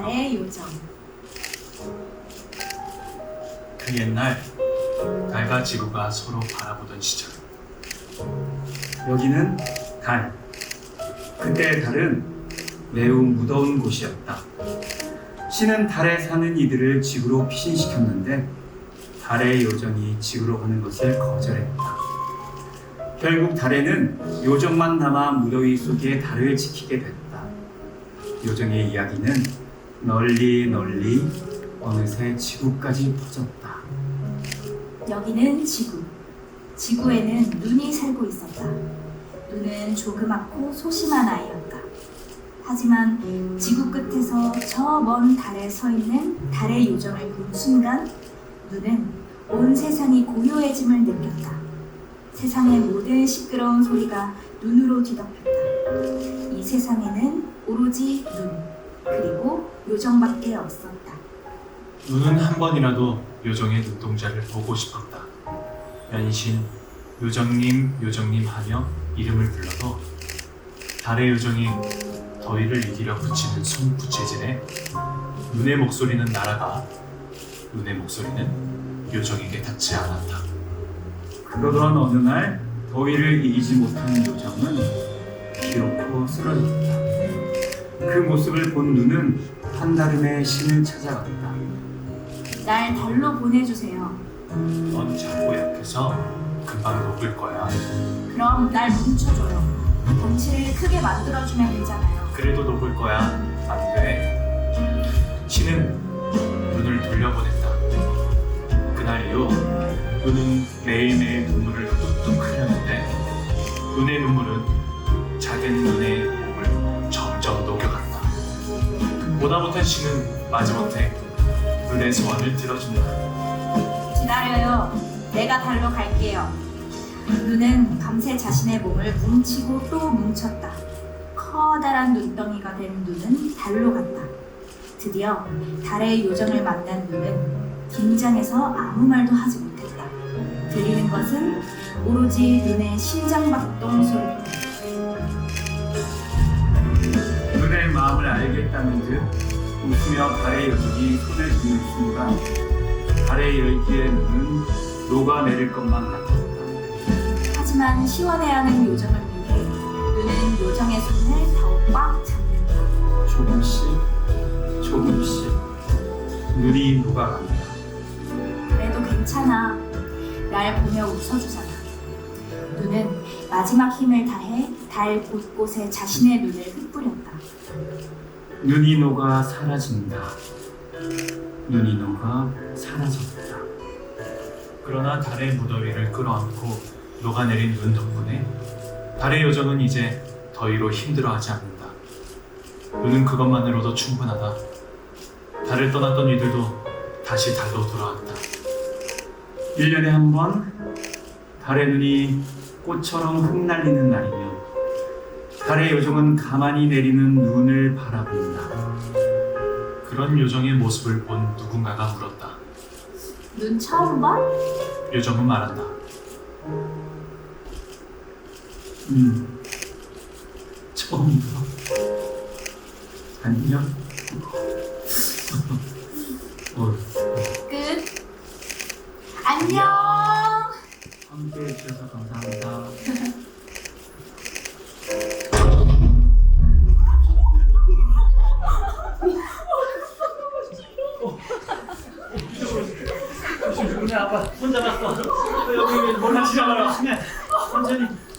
달의 요정. 그 옛날 달과 지구가 서로 바라보던 시절 여기는 달. 그때 달은 매우 무더운 곳이었다. 신은 달에 사는 이들을 지구로 피신시켰는데 달의 요정이 지구로 가는 것을 거절했다. 결국 달에는 요정만 남아 무더위 속에 달을 지키게 됐다. 요정의 이야기는 널리 널리 어느새 지구까지 퍼졌다. 여기는 지구. 지구에는 눈이 살고 있었다. 눈은 조그맣고 소심한 아이였다. 하지만 지구 끝에서 저 먼 달에 서 있는 달의 요정을 본 순간 눈은 온 세상이 고요해짐을 느꼈다. 세상의 모든 시끄러운 소리가 눈으로 뒤덮였다. 이 세상에는 오로지 눈, 그리고 요정밖에 없었다. 눈은 한 번이라도 요정의 눈동자를 보고 싶었다. 연신 요정님 요정님 하며 이름을 불러도 달의 요정이 더위를 이기려 붙이는 손 부채질에 눈의 목소리는 날아가 눈의 목소리는 요정에게 닿지 않았다. 그러던 어느 날 더위를 이기지 못한 요정은 기어코 쓰러졌다. 그 모습을 본 눈은 한달음의 신을 찾아갔다. 날 달로 보내주세요. 넌 자꾸 약해서 금방 녹을 거야. 그럼 날 뭉쳐줘요. 덩치를 크게 만들어주면 되잖아요. 그래도 녹을 거야. 안 돼. 신은 눈을 돌려보냈다. 그날 이후 눈은 매일매일 눈물을 뚝뚝 흘렸는데 눈의 눈물은 작은 눈 보다 못한 신은 마지못해 눈의 소원을 들어준다. 기다려요. 내가 달로 갈게요. 눈은 밤새 자신의 몸을 뭉치고 또 뭉쳤다. 커다란 눈덩이가 된 눈은 달로 갔다. 드디어 달의 요정을 만난 눈은 긴장해서 아무 말도 하지 못했다. 들리는 것은 오로지 눈의 심장박동 소리 마음을 알겠다는 듯 웃으며 달의 요정이 손을 드는 순간 달의 열기에 눈은 녹아내릴 것만 같았다. 하지만 시원해야 하는 요정을 위해 눈은 요정의 손을 더욱 꽉 잡는다. 조금씩 조금씩 눈이 녹아간다. 그래도 괜찮아. 날 보며 웃어주잖아. 눈은 마지막 힘을 다해 달 곳곳에 자신의 눈을 흩뿌렸다. 눈이 녹아 사라진다. 눈이 녹아 사라졌다. 그러나 달의 무더위를 끌어안고 녹아내린 눈 덕분에 달의 요정은 이제 더위로 힘들어하지 않는다. 눈은 그것만으로도 충분하다. 달을 떠났던 이들도 다시 달로 돌아왔다. 1년에 한 번 달의 눈이 꽃처럼 흩날리는 날이며 달의 요정은 가만히 내리는 눈을 바라본다. 그런 요정의 모습을 본 누군가가 물었다. 눈 처음 봐? 요정은 말한다. 음, 처음 봐. 안녕. 어, 끝. 안녕. 함께 해주셔서 감사합니다. 혼자 갔어. 여기 몰라 지나가라. 천천히.